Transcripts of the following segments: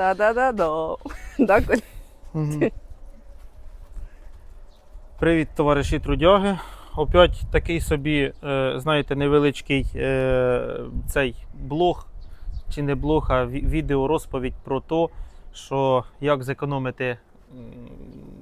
Та-да-да-да. Да, Коль? Мгм. Привіт, товариші трудяги. Опять такий собі, е, знаєте, невеличкий е, цей блог, чи не блог, а ві- відеорозповідь про те, що як зекономити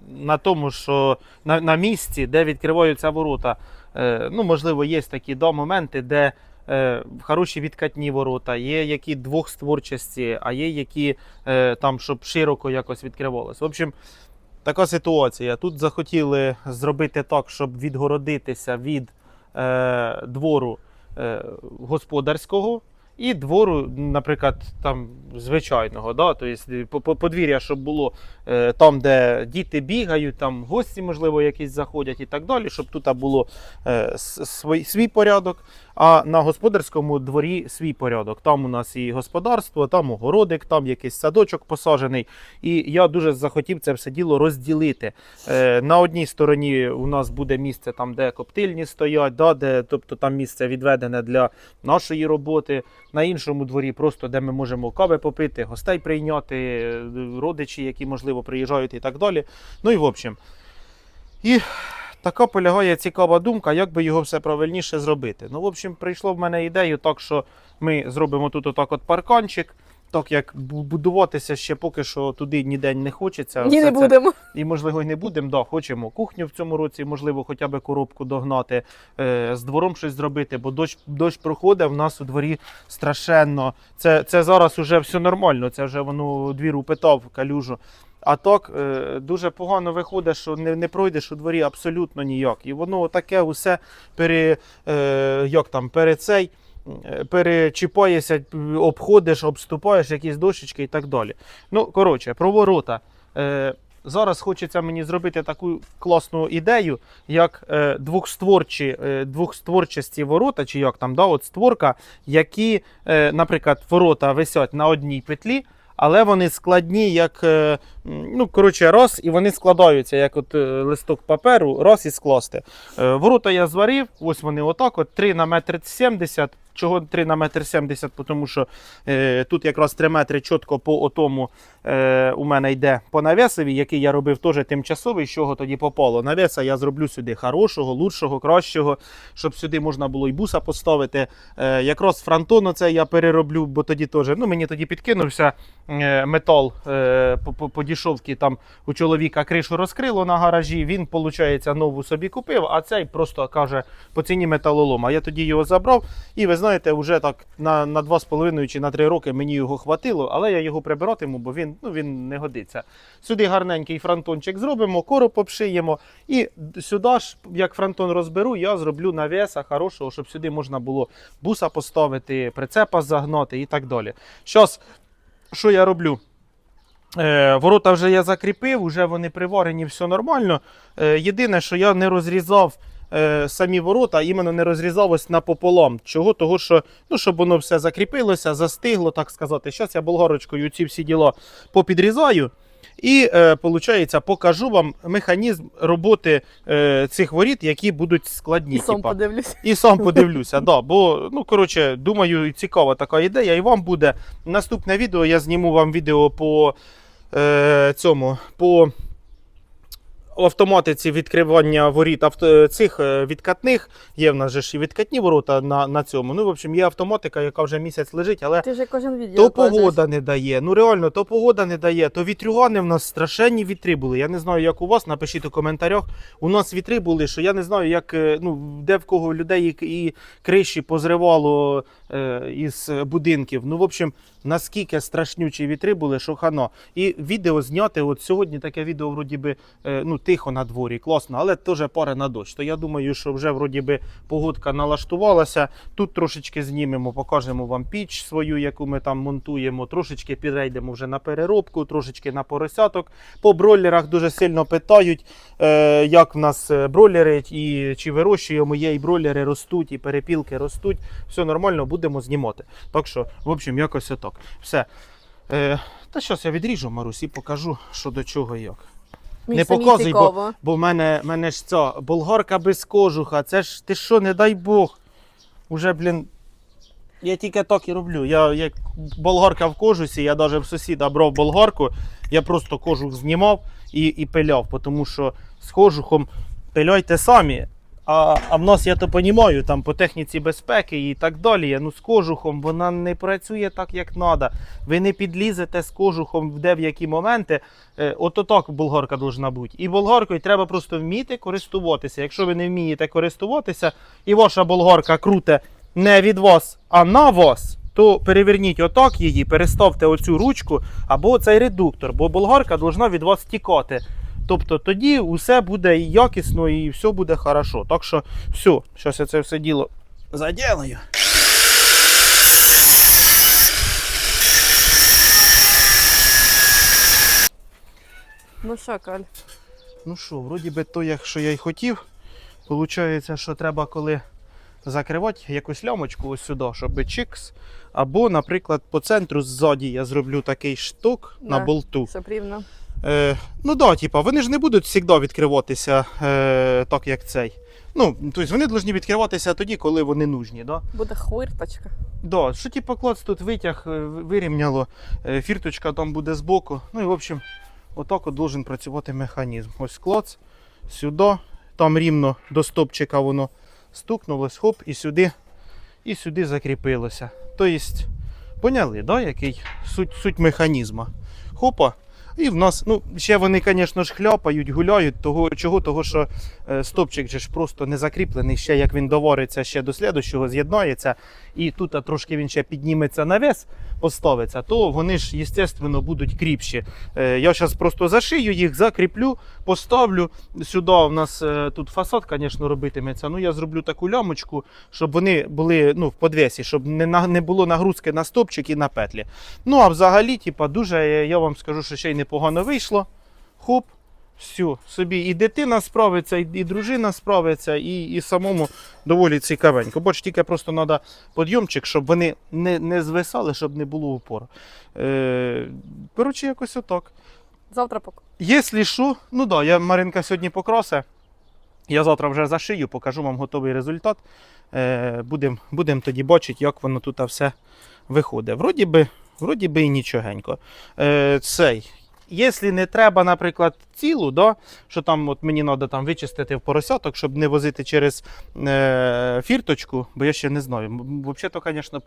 на тому, що на, на місці, де відкриваються ворота. Е, ну, можливо, є такі да, моменти, де е, хороші відкатні ворота, є які двохстворчасті, а є які е, там, щоб широко якось відкривалося. В общем, така ситуація. Тут захотіли зробити так, щоб відгородитися від е, двору господарського і двору, наприклад, там звичайного. Да? Тобто, по- по- подвір'я, щоб було там, де діти бігають, там гості, можливо, якісь заходять і так далі, щоб тут було свій порядок. А на господарському дворі свій порядок. Там у нас і господарство, там огородик, там якийсь садочок посаджений. І я дуже захотів це все діло розділити. Е, на одній стороні у нас буде місце, там, де коптильні стоять, да, де, тобто там місце відведене для нашої роботи. На іншому дворі, просто де ми можемо кави попити, гостей прийняти, е, родичі, які можливо приїжджають і так далі. Ну і в общем. І така полягає цікава думка, як би його все правильніше зробити. Ну, в общем, прийшло в мене ідею, так що ми зробимо тут отак от парканчик. Так як будуватися ще поки що туди ніде не хочеться. Ні, не це- будемо. і можливо і не будемо. Да, хочемо кухню в цьому році, можливо, хоча б коробку догнати, е, з двором щось зробити, бо дощ, дощ проходить, в нас у дворі страшенно. Це, це зараз вже все нормально, це вже воно двір упитав калюжу. А так е, дуже погано виходить, що не, не пройдеш у дворі абсолютно ніяк. І воно таке усе пере, е, як там, перед цей. Перечіпаєшся, обходиш, обступаєш якісь дощечки і так далі. Ну, коротше, про ворота. Е, зараз хочеться мені зробити таку класну ідею, як е, двохстворчі, е, двохстворчасті ворота, чи як там, да, от створка, які, наприклад, ворота висять на одній петлі, але вони складні, як ну, коротше, раз, і вони складаються, як от листок паперу, раз і скласти. Ворота я зварив, ось вони отак, от 3 на метр 70. Чого 3 на метр 70, тому що е, тут якраз 3 метри чітко по отому е, у мене йде по навесові, який я робив теж тимчасовий, з чого тоді попало. Навеса я зроблю сюди хорошого, лучшого, кращого, щоб сюди можна було і буса поставити. Е, якраз фронтон оце я перероблю, бо тоді теж, ну мені тоді підкинувся е, метал е, по, по, дішовці, там у чоловіка кришу розкрило на гаражі, він, виходить, нову собі купив, а цей просто каже по ціні металолом. А я тоді його забрав. І ви знаєте, вже так на, на 2,5 чи на 3 роки мені його хватило, але я його прибиратиму, бо він, ну, він не годиться. Сюди гарненький фронтончик зробимо, короб обшиємо. І сюди ж, як фронтон розберу, я зроблю навеса хорошого, щоб сюди можна було буса поставити, прицепа загнати і так далі. Щас, що я роблю? Е, ворота вже я закріпив, вже вони приварені, все нормально. Е, єдине, що я не розрізав е, самі ворота, іменно не розрізав ось напополам. Чого? Того, що ну, щоб воно все закріпилося, застигло, так сказати. Зараз я болгарочкою ці всі діла попідрізаю. І, е, получається, покажу вам механізм роботи е, цих воріт, які будуть складні. І сам типа. подивлюсь. І сам подивлюся, да, бо, ну, коротше, думаю, цікава така ідея. І вам буде наступне відео. Я зніму вам відео по е, цьому, по автоматиці відкривання воріт авто, цих е, відкатних. Є в нас же ж і відкатні ворота на, на цьому. Ну, в общем, є автоматика, яка вже місяць лежить, але Ти ж кожен відео то погода не дає. Ну реально, то погода не дає, то вітрюгани в нас страшенні вітри були. Я не знаю, як у вас. Напишіть у коментарях. У нас вітри були, що я не знаю, як е, ну де в кого людей і і криші позривало е, із будинків. Ну, в общем, наскільки страшнючі вітри були, що хано. І відео зняти. От сьогодні таке відео, вроді би, е, ну тихо на дворі, класно, але теж пара на дощ. То я думаю, що вже вроді би погодка налаштувалася. Тут трошечки знімемо, покажемо вам піч свою, яку ми там монтуємо. Трошечки перейдемо вже на переробку, трошечки на поросяток. По бройлерах дуже сильно питають, е, як в нас е, бройлери і чи вирощуємо є, і бройлери ростуть, і перепілки ростуть. Все нормально, будемо знімати. Так що, в общем, якось отак. Все. Е, та зараз я відріжу Марусь і покажу, що до чого як. Мені не самі показуй, бо- цікаво. Бо в мене, мене ж ця болгарка без кожуха. Це ж ти що, не дай Бог. Уже, блін, Я тільки так і роблю. Я як болгарка в кожусі, я навіть в сусіда брав болгарку, я просто кожух знімав і, і пиляв, тому що з кожухом пиляйте самі. А, в нас, я то розумію, там по техніці безпеки і так далі. Ну з кожухом вона не працює так, як треба. Ви не підлізете з кожухом в де в які моменти. Е, ото так болгарка повинна бути. І болгаркою треба просто вміти користуватися. Якщо ви не вмієте користуватися, і ваша болгарка круте не від вас, а на вас, то переверніть отак її, переставте оцю ручку або цей редуктор, бо болгарка повинна від вас тікати. Тобто тоді усе буде і якісно і все буде хорошо. Так що все, зараз я це все діло заділаю. Ну що, Каль, Ну що, вроді би то, як що я й хотів. Получається, що треба коли закривати якусь лямочку ось сюди, щоб чикс. Або, наприклад, по центру ззаді я зроблю такий штук на болту. щоб рівно. Е, ну да, типа, вони ж не будуть завжди відкриватися е, так, як цей. Ну, тобто вони повинні відкриватися тоді, коли вони нужні. Да? Буде хвирточка. Да, що типа клац тут витяг, е, вирівняло, е, фірточка там буде збоку. Ну і в общем, отак от должен працювати механізм. Ось клац, сюди, там рівно до стопчика воно стукнулось, хоп, і сюди, і сюди закріпилося. Тобто, поняли, да, який суть, суть механізму. Хопа. І в нас, ну, ще вони, звісно ж, хляпають, гуляють, того, чого, того, що е, стопчик же ж просто не закріплений, ще як він довариться ще до слідущого, з'єднається, і тут трошки він ще підніметься на вес, поставиться, то вони ж, звісно, будуть кріпші. Е, я зараз просто зашию їх, закріплю, поставлю. Сюди у нас е, тут фасад, звісно, робитиметься. Ну, я зроблю таку лямочку, щоб вони були ну, в подвесі, щоб не, не було нагрузки на стопчик і на петлі. Ну, а взагалі, типа, дуже, я вам скажу, що ще й непогано вийшло. Хоп, все, собі і дитина справиться, і, і дружина справиться, і, і самому доволі цікавенько. Бач, тільки просто треба підйомчик, щоб вони не, не звисали, щоб не було упору. Е, коротше, якось отак. Завтра пок... Якщо що, ну да, я Маринка сьогодні покрасе. Я завтра вже зашию, покажу вам готовий результат. Е, Будемо будем тоді бачити, як воно тут все виходить. Вроді би, вроді би і нічогенько. Е, цей. Якщо не треба, наприклад, цілу, да, що там от мені треба там вичистити в поросяток, щоб не возити через е, фірточку, бо я ще не знаю. Взагалі, то, звісно,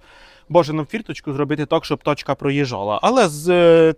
бажано фірточку зробити так, щоб точка проїжджала. Але з е,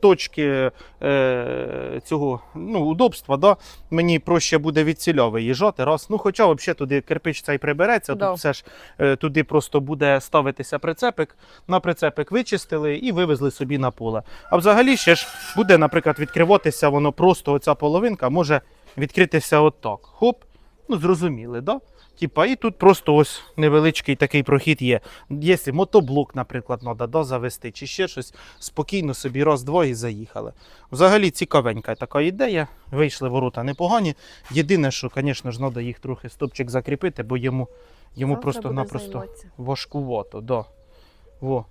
точки е, цього ну, удобства, да, мені проще буде від ціля виїжджати. Раз. Ну, хоча взагалі туди кирпич цей прибереться, Да. тут все ж е, туди просто буде ставитися прицепик. На прицепик вичистили і вивезли собі на поле. А взагалі ще ж буде, наприклад, відкриватися воно просто оця половинка може відкритися отак. Хоп. Ну, зрозуміли, да? Типа, і тут просто ось невеличкий такий прохід є. Якщо мотоблок, наприклад, треба да, завести, чи ще щось, спокійно собі раз-два і заїхали. Взагалі цікавенька така ідея. Вийшли ворота непогані. Єдине, що, звісно ж, треба їх трохи стопчик закріпити, бо йому, йому просто-напросто важкувато. Да. Во.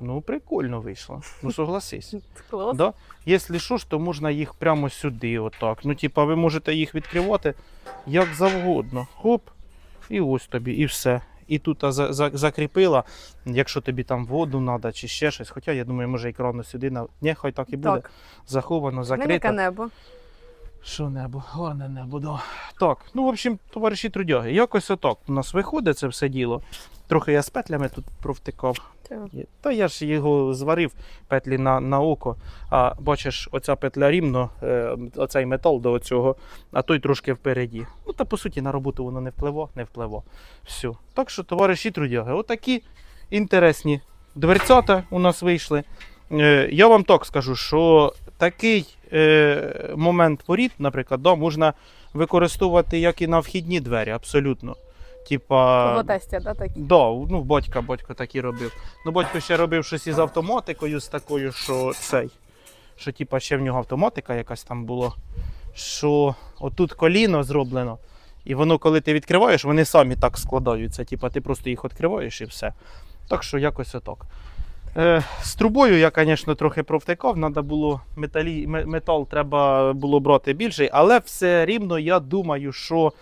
Ну, прикольно вийшло. Ну, согласись. Клас. Да? Якщо що ж, то можна їх прямо сюди, отак. Ну, типа, ви можете їх відкривати як завгодно. Хоп, і ось тобі, і все. І тут за, за, закріпила, якщо тобі там воду треба чи ще щось. Хоча я думаю, може екрану сюди на. Ні, хай так і буде. Так, Заховано, закрито. яке небо. Що небо, гарне небо, да. Так, ну, в общем, товариші трудяги, якось отак у нас виходить це все діло. Трохи я з петлями тут провтикав. Та я ж його зварив петлі на, на око. А бачиш, оця петля рівно, е, оцей метал до цього, а той трошки впереді. Ну та по суті на роботу воно не впливо, не впливо. Все. Так що, товариші трудяги, отакі інтересні дверцята у нас вийшли. Е, я вам так скажу, що такий е, момент воріт, наприклад, да, можна використовувати як і на вхідні двері, абсолютно. Типа, По да, такі? Да, ну батька, батько так і робив. Ну, батько ще робив щось із автоматикою, з такою, що цей. Що типа ще в нього автоматика якась там була. Що отут коліно зроблено. І воно, коли ти відкриваєш, вони самі так складаються. Типа ти просто їх відкриваєш і все. Так що якось отак. Е, з трубою я, звісно, трохи провтикав. Надо було металі, метал треба було брати більший, але все рівно я думаю, що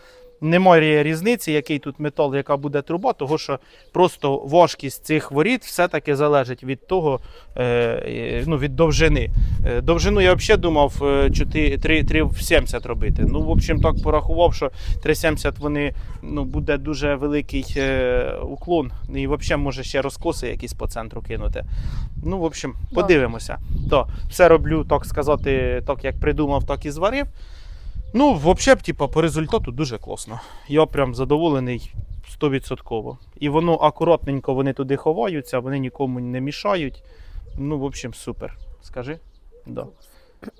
немає різниці, який тут метал, яка буде труба, того що просто важкість цих воріт все-таки залежить від того, е, е, ну, від довжини. Е, Довжину я взагалі думав е, 4 3, 3,70 робити. Ну, в общем, так порахував, що 3,70 вони ну, буде дуже великий уклон. І взагалі може ще розкоси якісь по центру кинути. Ну, в общем, подивимося. То, все роблю, так сказати, так як придумав, так і зварив. Ну, взагалі, типа, по результату дуже класно. Я прям задоволений 100%. І воно акуратненько вони туди ховаються, вони нікому не мішають. Ну, в общем, супер. Скажи? Да.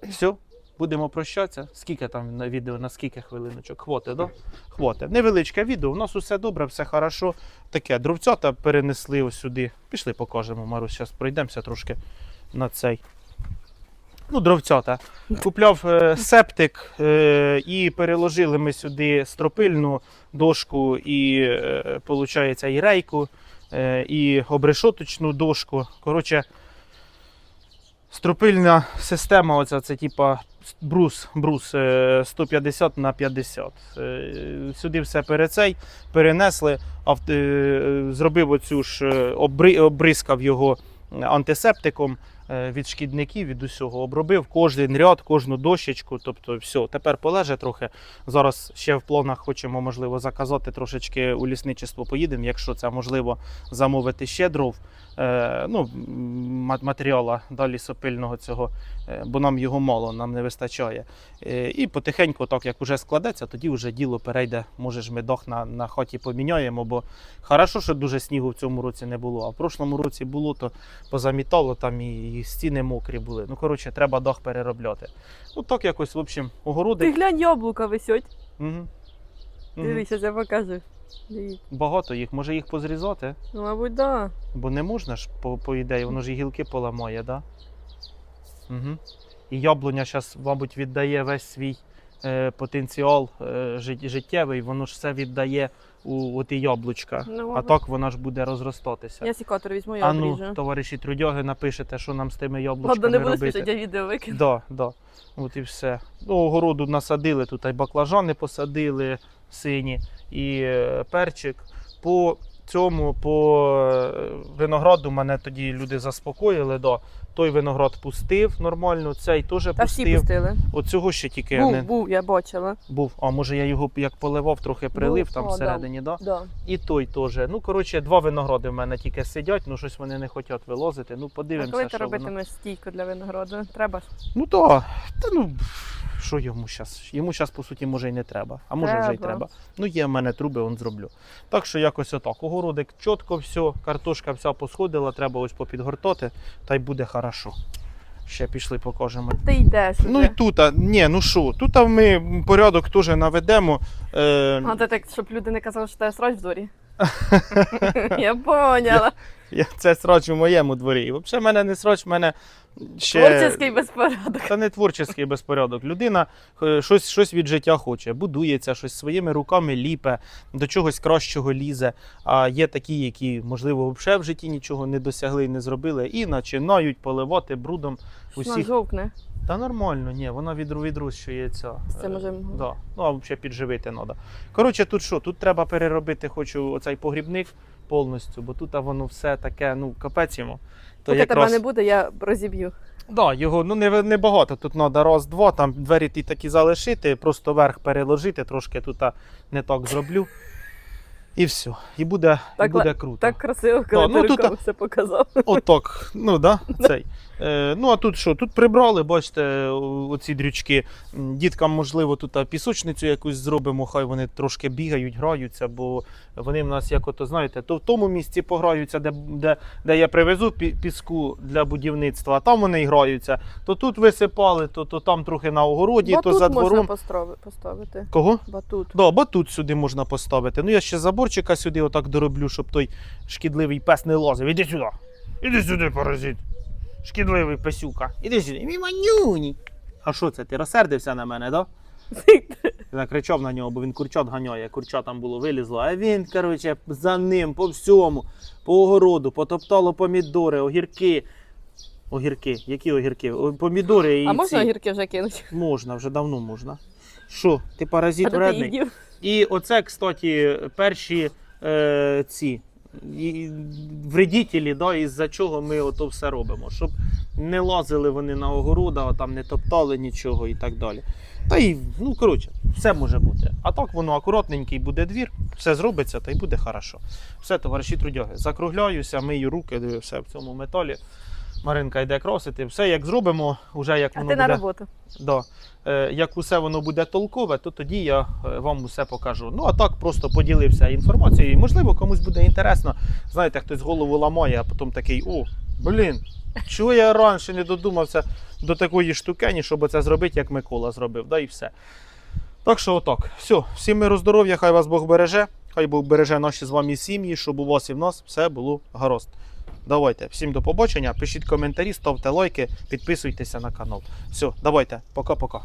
Все, будемо прощатися. Скільки там на відео, на скільки хвилиночок? Хвоти, да? Хвоти. Невеличке відео, у нас усе добре, все хорошо. Таке дровцята перенесли ось сюди. Пішли покажемо, Марусь, зараз пройдемося трошки на цей. Ну, дровцята. Купляв е, септик е, і переложили ми сюди стропильну дошку і, е, і рейку, е, і обрешоточну дошку. Коротше, стропильна система, оця, це типа брус, брус е, 150 на 50. Е, Сюди все перецей, перенесли, е, зробив оцю ж, е, обри- обрискав його антисептиком е, від шкідників, від усього. Обробив кожен ряд, кожну дощечку. Тобто, все, тепер полеже трохи. Зараз ще в планах хочемо, можливо, заказати трошечки у лісничество поїдемо, якщо це можливо замовити ще дров. Е, ну, матеріала да, лісопильного цього, е, бо нам його мало, нам не вистачає. Е, і потихеньку, так як вже складеться, тоді вже діло перейде. Може ж ми дох на, на хаті поміняємо, бо хорошо, що дуже снігу в цьому році не було. А в прошлому році було, то позамітало там і, і стіни мокрі були. Ну, коротше, треба дах переробляти. Ну так якось, в общем, Ти глянь, яблука висять. Угу. Дивися, я покажу. Дивіться. Багато їх, може їх позрізати, Ну, мабуть, да. бо не можна ж, по, по ідеї, воно ж і гілки поламає, да? Угу. І яблуня зараз, мабуть, віддає весь свій е, потенціал е, жит- життєвий, воно ж все віддає у, от яблучка. Ну, а так вона ж буде розростатися. Я сікатор візьму, я а ну, обріжу. товариші трудьоги, напишете, що нам з тими яблучками Ладно, не буду робити. спішити, я відео викину. Да, да. От і все. Ну, огороду насадили, тут і баклажани посадили сині, і е, перчик. По цьому, по е, винограду мене тоді люди заспокоїли. Да. Той виноград пустив нормально, цей теж Та всі пустили. От цього ще тільки Був, не був, я бачила. був. А може я його як поливав, трохи прилив Був, там о, всередині, да? Да. І той теж. Ну, коротше, два виногради в мене тільки сидять, ну щось вони не хочуть вилозити. Ну, А коли ти що воно. стійку для винограду? Треба ж. Ну так, та ну що йому зараз? Йому зараз, по суті, може й не треба. А може вже й Треба. треба. Ну, є в мене труби, он зроблю. Так що якось отак. Огородик чітко все, картошка вся посходила, треба ось попідгортати, та й буде хорошо. Ще пішли, покажемо. Ти йдеш. Ну і тут, а, ні, ну що, тут а ми порядок теж наведемо. Е, А ти так, щоб люди не казали, що тебе срач в дворі. Я поняла. я, це срач у моєму дворі. І взагалі в мене не срач, в мене ще. Творчий безпорядок. Та не творчий безпорядок. Людина е, щось, щось від життя хоче, будується, щось своїми руками ліпе, до чогось кращого лізе. А є такі, які, можливо, взагалі в житті нічого не досягли і не зробили, і починають поливати брудом усіх. жовкне. Та нормально, ні, вона відру відрощується. Це Е, може. Да. Ну, а взагалі підживити треба. Коротше, тут що? Тут треба переробити, хочу оцей погрібник повністю, бо тут а воно все таке, ну, капець йому. То Поки тебе не буде, я розіб'ю. Да, його ну не, не багато. Тут треба раз-два, там двері ті такі залишити, просто верх переложити, трошки тут не так зроблю. І все. І буде, і буде круто. Так красиво, коли ну, ти тут- все показав. Отак. Ну да, цей. Е, ну а тут що? Тут прибрали, бачите, оці дрючки. Діткам, можливо, тут пісочницю якусь зробимо, хай вони трошки бігають, граються, бо вони в нас, як ото, знаєте, то в тому місці пограються, де, де, де я привезу піску для будівництва, а там вони і граються. То тут висипали, то, то там трохи на огороді, то за можна двором. построви- поставити. Кого? Батут. Да, батут сюди можна поставити. Ну я ще заборчика сюди отак дороблю, щоб той шкідливий пес не лазив. Іди сюди. Іди сюди, паразит. Шкідливий песюка. Іди сюди. Мій манюні. А що це? Ти розсердився на мене, да? Я кричав на нього, бо він курчат ганяє. Курча там було вилізло. А він, коротше, за ним по всьому, по огороду, потоптало помідори, огірки. Огірки. Які огірки? О, Помідори і А можна ці. огірки вже кинути? Можна, вже давно можна. Що, ти паразит А де ти вредний? І оце, кстати, перші е, ці і, вредителі, да, із-за чого ми ото все робимо. Щоб не лазили вони на огорода, там не топтали нічого і так далі. Та й, ну коротше, все може бути. А так воно акуратненький буде двір, все зробиться та й буде хорошо. Все, товариші трудяги, закругляюся, мию руки, все в цьому металі. Маринка йде кросити, все як зробимо, уже як А воно ти на роботу. Да. Е, як усе воно буде толкове, то тоді я е, вам усе покажу. Ну а так просто поділився інформацією. І, можливо, комусь буде інтересно. Знаєте, хтось голову ламає, а потім такий: о, блін, чого я раніше не додумався до такої штукені, щоб це зробити, як Микола зробив. Да, і все. Так що отак. Все, всім миру здоров'я, хай вас Бог береже, хай Бог береже наші з вами сім'ї, щоб у вас і в нас все було гаразд. Давайте, всім до побачення. Пишіть коментарі, ставте лайки, підписуйтеся на канал. Все, давайте, пока-пока.